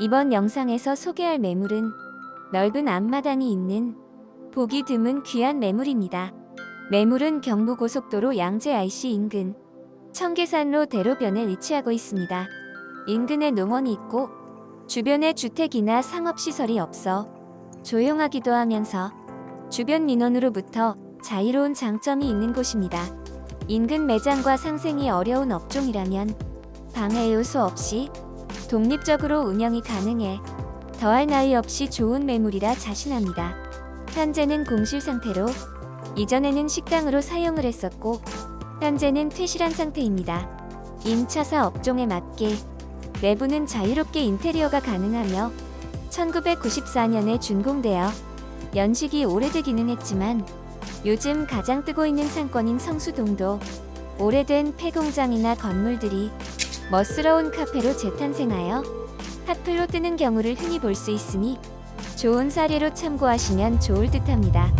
이번 영상에서 소개할 매물은 넓은 앞마당이 있는 보기 드문 귀한 매물입니다. 매물은 경부고속도로 양재 IC 인근 청계산로 대로변에 위치하고 있습니다. 인근에 농원이 있고 주변에 주택이나 상업시설이 없어 조용하기도 하면서 주변 민원으로부터 자유로운 장점이 있는 곳입니다. 인근 매장과 상생이 어려운 업종이라면 방해 요소 없이 독립적으로 운영이 가능해 더할 나위 없이 좋은 매물이라 자신합니다. 현재는 공실 상태로 이전에는 식당으로 사용을 했었고 현재는 퇴실한 상태입니다. 임차사 업종에 맞게 내부는 자유롭게 인테리어가 가능하며 1994년에 준공되어 연식이 오래되기는 했지만 요즘 가장 뜨고 있는 상권인 성수동도 오래된 폐공장이나 건물들이 멋스러운 카페로 재탄생하여 핫플로 뜨는 경우를 흔히 볼 수 있으니 좋은 사례로 참고하시면 좋을 듯합니다.